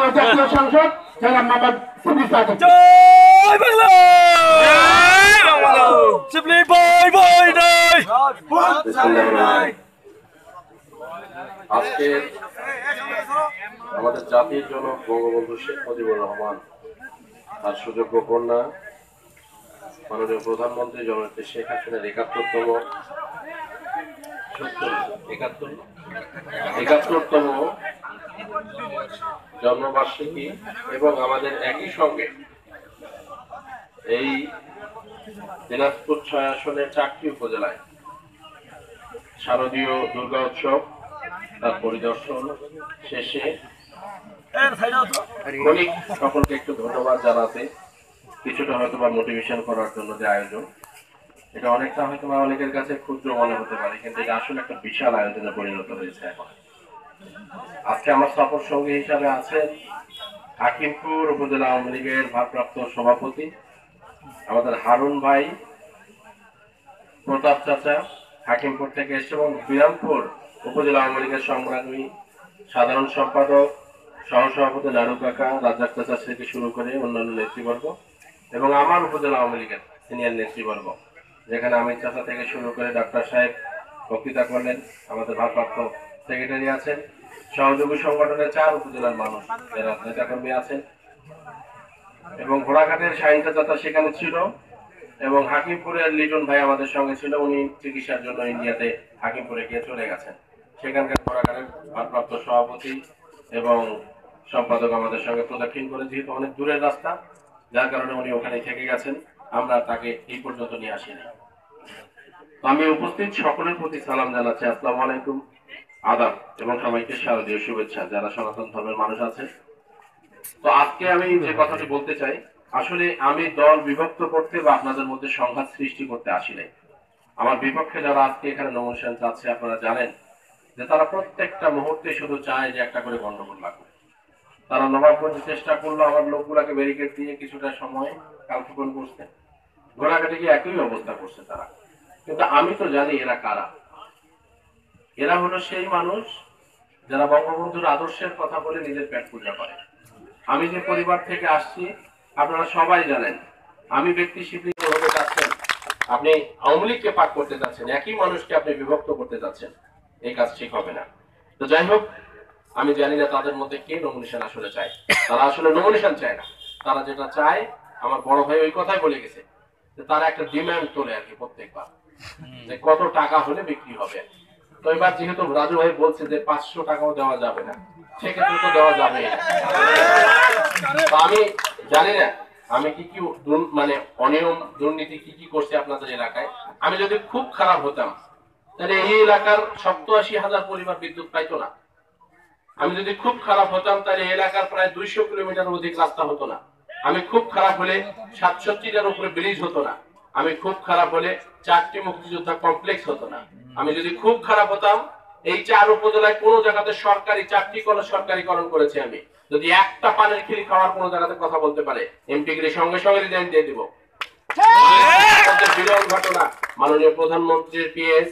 মাননীয় জাতীয় সংসদ জনাব মোহাম্মদ সিদ্দিক সাহেব। জয় বাংলা! সিপলি বই বই নাই আজকে আমাদের জাতির জনক বঙ্গবন্ধু শেখ মুজিবুর রহমান তার সুযোগ্য কন্যা মাননীয় প্রধানমন্ত্রী জননেত্রী শেখ হাসিনার একাত্তরতম একাত্তর একাত্তরতম জন্মবার্ষিকী এবং আমাদের একই সঙ্গে এই দিনাজপুর ছয় চারটি উপজেলায় শারদীয় দুর্গা উৎসব তার পরিদর্শন শেষে ক্ষণিক সকলকে একটু ধন্যবাদ জানাতে কিছুটা হয়তো বা মোটিভেশন করার জন্য যে আয়োজন। এটা অনেকটা হয়তো বা অনেকের কাছে ক্ষুদ্র মনে হতে পারে, কিন্তু এটা আসলে একটা বিশাল আয়োজনে পরিণত হয়েছে এখন। আজকে আমার সফর সঙ্গী হিসাবে আছেন হাকিমপুর উপজেলা আওয়ামী লীগের ভারপ্রাপ্ত সভাপতি, আমাদের হারুন ভাই, প্রতাপ চাচা, হাকিমপুর থেকে এসে এবং বিরামপুর উপজেলা আওয়ামী লীগের সংগ্রামী সাধারণ সম্পাদক, সহসভাপতি নাড়ু কাকা, রাজ্জাক চাচা থেকে শুরু করে অন্যান্য নেতৃবর্গ এবং আমার উপজেলা আওয়ামী লীগের সিনিয়র নেতৃবর্গ, যেখানে আমির চাচা থেকে শুরু করে ডাক্তার সাহেব বক্তৃতা করলেন, আমাদের ভারপ্রাপ্ত সেক্রেটারি আছেন, সহযোগী সংগঠনের চার উপজেলার মানুষ যারা নেতাকর্মী আছেন। এবং ঘোড়াঘাটের সাইন চাচা সেখানে ছিল এবং হাকিমপুরের লিটন ভাই আমাদের সঙ্গে ছিল, উনি চিকিৎসার জন্য ইন্ডিয়াতে হাকিমপুরে গিয়ে চলে গেছেন। সেখানকার ঘোড়াঘাটের ভারপ্রাপ্ত সভাপতি এবং সম্পাদক আমাদের সঙ্গে প্রদক্ষিণ করে, যেহেতু অনেক দূরের রাস্তা, যার কারণে উনি ওখানে থেকে গেছেন। আমরা তাকে এই পর্যন্ত নিয়ে আসিনি। আমি উপস্থিত, সকলের প্রতি সালাম জানাচ্ছি। আসসালামু আলাইকুম। আদাব এবং সবাইকে শারদীয় শুভেচ্ছা, যারা সনাতন ধর্মের মানুষ আছে। তো আজকে আমি যে কথাটি বলতে চাই, আসলে আমি দল বিভক্ত করতে বা আপনাদের মধ্যে সংঘাত সৃষ্টি করতে আসি নাই। আমার বিপক্ষে যারা আজকে এখানে নমস্কার যাচ্ছে, আপনারা জানেন যে তারা প্রত্যেকটা মুহূর্তে শুধু চায় যে একটা করে গন্ডগোল লাগুক। তারা নবাবগঞ্জে চেষ্টা করল আমার লোকগুলাকে ব্যারিকেড দিয়ে কিছুটা সময় কালক্ষেপণ করছে ঘোড়াঘাটে গিয়ে একই অবস্থা করছে তারা। কিন্তু আমি তো জানি এরা কারা। এরা হলো সেই মানুষ যারা বঙ্গবন্ধুর আদর্শের কথা বলে নিজের পেট পূজা করে। আমি যে পরিবার থেকে আসছি, আপনারা সবাই জানেন, আমি ব্যক্তি স্বীকৃত হতে চাচ্ছেন, আপনি আওয়ামী লীগকে পাক করতে চাচ্ছেন, একই মানুষকে আপনি বিভক্ত করতে চাচ্ছেন, এই কাজ ঠিক হবে না। তো যাই হোক, আমি জানি না তাদের মধ্যে কে নমিনেশন আসলে চায়। তারা আসলে নমিনেশন চায় না। তারা যেটা চায়, আমার বড় ভাই ওই কথাই বলে গেছে যে তারা একটা ডিমান্ড তোলে আর কি প্রত্যেকবার। যে কত টাকা হলে বিক্রি হবে। তো এবার যেহেতু রাজু ভাই বলছে যে পাঁচশো টাকাও দেওয়া যাবে না, সেক্ষেত্রে তো দেওয়া যাবে আমি জানি না, আমি কি কি মানে অনিয়ম, দুর্নীতি কি কি আপনাদের এলাকায়। আমি যদি খুব খারাপ হতাম, তাহলে এই এলাকার সপ্তাশি হাজার পরিবার বিদ্যুৎ পাইতো না। আমি যদি খুব খারাপ হতাম, তাহলে এলাকার প্রায় দুইশো কিলোমিটার অধিক রাস্তা হতো না। আমি খুব খারাপ হলে সাতষট্টিটার উপরে ব্রিজ হতো না। আমি খুব খারাপ হলে চারটি মুক্তিযোদ্ধা কমপ্লেক্স হতো না। আমি যদি খুব খারাপ হতাম এই চার উপজেলায় কোন জায়গাতে সরকারি চারটি কলেজ সরকারিকরণ করেছি আমি। যদি একটা পানের খিলি খাওয়ার কোন জায়গাতে কথা বলতে পারে এমপি গিরি সঙ্গে সঙ্গে রিজাইন দিয়ে দিব। বিরল ঘটনা। মাননীয় প্রধানমন্ত্রীর পিএস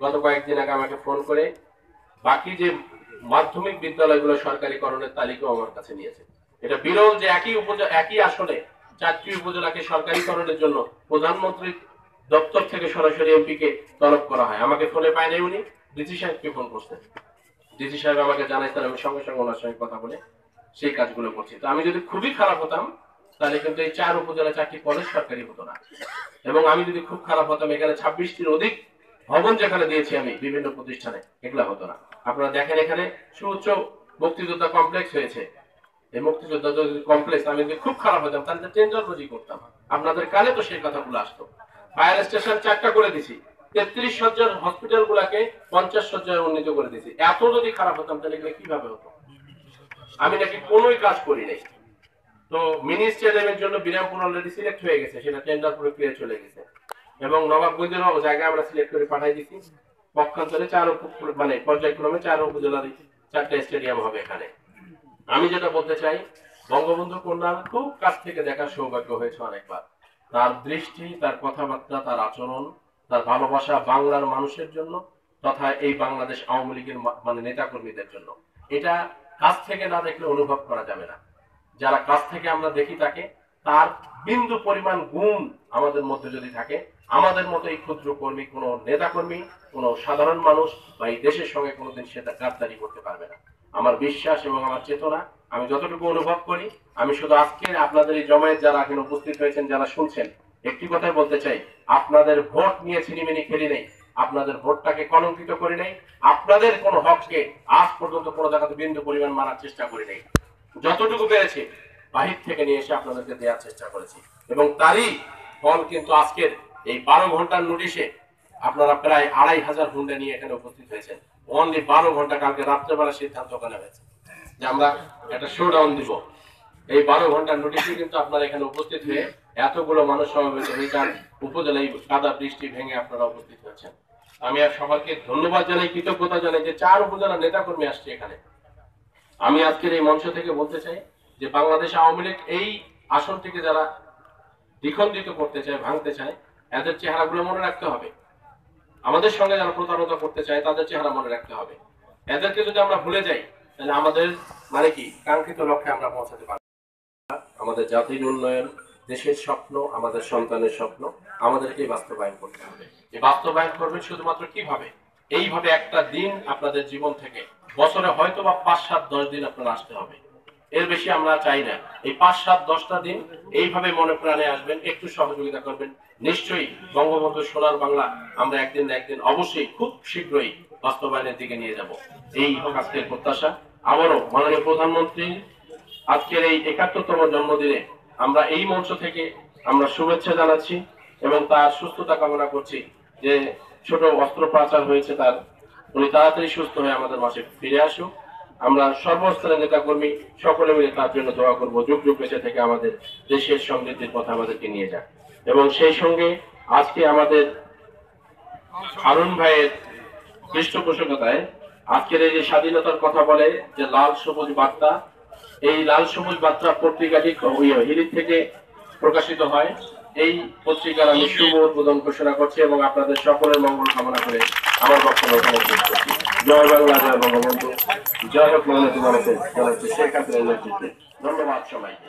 গত কয়েকদিন আগে আমাকে ফোন করে বাকি যে মাধ্যমিক বিদ্যালয়গুলো সরকারিকরণের তালিকাও আমার কাছে নিয়েছে। এটা বিরল যে একই উপজেলা একই আসনে চারটি উপজেলাকে সরকারিকরণের জন্য প্রধানমন্ত্রীর দপ্তর থেকে সরাসরি এমপি কে তলব করা হয়। আমাকে ফোনে পায় নাই উনি। ডিসি সাহেবকে ফোন করছেন ডিসি সাহেব আমাকে জানাইছেন আমি সঙ্গে সঙ্গে ওনার সঙ্গে কথা বলে। সেই কাজগুলো করছি। তো আমি যদি খুবই খারাপ হতাম, তাহলে কিন্তু এই চার উপজেলা চারটি কলেজ সরকারি হতো না। এবং আমি যদি খুব খারাপ হতাম, এখানে ছাব্বিশটির অধিক ভবন যেখানে দিয়েছি আমি, বিভিন্ন প্রতিষ্ঠানে, এগুলা হতো না। আপনারা দেখেন এখানে সুউচ্চ মুক্তিযোদ্ধা কমপ্লেক্স হয়েছে। এই মুক্তিযোদ্ধা কমপ্লেক্স আমি যদি খুব খারাপ হতাম, তাহলে বাজি করতাম। আপনাদের কানে তো সেই কথাগুলো আসতো। ফায়ার স্টেশন চারটা করে দিছি। তেত্রিশ সজ্জার হসপিটাল গুলাকে পঞ্চাশ সজ্জায় উন্নীত করে দিছি। এত যদি খারাপ হতাম, তাহলে কীভাবে হতো? আমি নাকি কোনোই কাজ করি নাই। তো মিনি স্টেডিয়ামের জন্য বিরামপুর অলরেডি সিলেক্ট হয়ে গেছে, সেটা টেন্ডার প্রক্রিয়া চলে গেছে। এবং নবাবগঞ্জের আমরা সিলেক্ট করে পাঠাই দিছি। পক্ষান্তরে চার মানে পর্যায়ক্রমে চার উপজেলার চারটা স্টেডিয়াম হবে এখানে। আমি যেটা বলতে চাই, বঙ্গবন্ধু কন্যার খুব কাছ থেকে দেখার সৌভাগ্য হয়েছে অনেকবার। তার দৃষ্টি, তার কথাবার্তা, তার আচরণ, তার ভালোবাসা বাংলার মানুষের জন্য তথা এই বাংলাদেশ আওয়ামী লীগের মানে নেতাকর্মীদের জন্য। এটা কাছ থেকে না দেখলে অনুভব করা যাবে না। যারা কাছ থেকে আমরা দেখি তাকে, তার বিন্দু পরিমাণ গুণ আমাদের মধ্যে যদি থাকে, আমাদের মতো এই ক্ষুদ্র কর্মী, কোনো নেতা কর্মী কোনো সাধারণ মানুষ বা এই দেশের সঙ্গে কোনোদিন সেটা গাদ্দারি করতে পারবে না। আমার বিশ্বাস এবং আমার চেতনা আমি যতটুকু অনুভব করি, আমি শুধু আজকে আপনাদের এই জমায়েত যারা এখানে উপস্থিত হয়েছেন, যারা শুনছেন, একটি কথাই বলতে চাই, আপনাদের ভোট নিয়ে ছিনিমিনি খেলি নেই। আপনাদের ভোটটাকে কলঙ্কিত করি নেই। আপনাদের কোন হককে আজ পর্যন্ত কোনো জায়গাতে বিন্দু পরিমাণ মারার চেষ্টা করি নেই। যতটুকু পেরেছি, বাহির থেকে নিয়ে এসে আপনাদেরকে দেওয়ার চেষ্টা করেছি। এবং তারই ফল কিন্তু আজকের এই বারো ঘণ্টার নোটিশে আপনারা প্রায় আড়াই হাজার হুন্ডা নিয়ে এখানে উপস্থিত হয়েছেন। অনলি বারো ঘণ্টা কালকে রাত্রেবেলা সিদ্ধান্ত ওখানে হয়েছে। যে আমরা একটা শো ডাউন দিব। এই বারো ঘণ্টার নোটিশে কিন্তু আপনারা এখানে উপস্থিত হয়ে এতগুলো মানুষ সমাবেত হয়ে যান, উপজেলায় কাদা বৃষ্টি ভেঙে আপনারা উপস্থিত হয়েছেন। আমি আর সবাইকে ধন্যবাদ জানাই, কৃতজ্ঞতা জানাই যে চার উপজেলা নেতাকর্মী আসছে এখানে। আমি আজকের এই মঞ্চ থেকে বলতে চাই যে বাংলাদেশ আওয়ামী লীগ এই আসনটিকে যারা দ্বিখণ্ডিত করতে চায়, ভাঙতে চায়, এদের চেহারাগুলো মনে রাখতে হবে। আমাদের সঙ্গে যারা প্রতারণা করতে চায়, তাদের চেহারা মনে রাখতে হবে। এদেরকে যদি আমরা ভুলে যাই তাহলে আমাদের মানে কি? কাঙ্ক্ষিত লক্ষ্যে আমরা পৌঁছাতে পারব। না। আমাদের জাতির উন্নয়ন, দেশের স্বপ্ন, আমাদের সন্তানের স্বপ্ন আমাদেরকে বাস্তবায়ন করতে হবে। এই বাস্তবায়ন করবেন শুধুমাত্র কীভাবে? এইভাবে একটা দিন আপনাদের জীবন থেকে, বছরে হয়তো বা পাঁচ সাত দশ দিন আপনারা আসতে হবে। এর বেশি আমরা চাই না। এই পাঁচ সাত দশটা দিন এইভাবে মনে প্রাণে আসবেন, একটু সহযোগিতা করবেন। নিশ্চয়ই বঙ্গবন্ধু সোনার বাংলা আমরা একদিন একদিন অবশ্যই খুব শীঘ্রই বাস্তবায়নের দিকে নিয়ে যাব। এই হোক আজকের প্রত্যাশা। আবারও মাননীয় প্রধানমন্ত্রী, আজকের এই একাত্তরতম জন্মদিনে আমরা এই মঞ্চ থেকে আমরা শুভেচ্ছা জানাচ্ছি এবং তার সুস্থতা কামনা করছি যে ছোট অস্ত্রোপচার হয়েছে তার। উনি তাড়াতাড়ি সুস্থ হয়ে আমাদের মাসে ফিরে আসুক। আমরা সর্বস্তরের নেতা কর্মী সকলে মিলে তার জন্য দোয়া করব। যুগ যুগ বেঁচে থেকে আমাদের দেশের সমৃদ্ধির পথে আমাদেরকে নিয়ে যাক। এবং সেই সঙ্গে আজকে আমাদের হারুন ভাইয়ের পৃষ্ঠপোষকতায় আজকের এই যে স্বাধীনতার কথা বলে যে লাল সবুজ বার্তা, এই লাল সবুজ বার্তা পত্রিকাটি হিলির থেকে প্রকাশিত হয়। এই পত্রিকার আমি শুভ উদ্বোধন ঘোষণা করছি এবং আপনাদের সকলের মঙ্গল কামনা করে আমার বক্তব্য জয় বাংলা, জয় বঙ্গবন্ধু। জয় হোক জনাব শেখ হাসিনার নেতৃত্বে। ধন্যবাদ সবাইকে।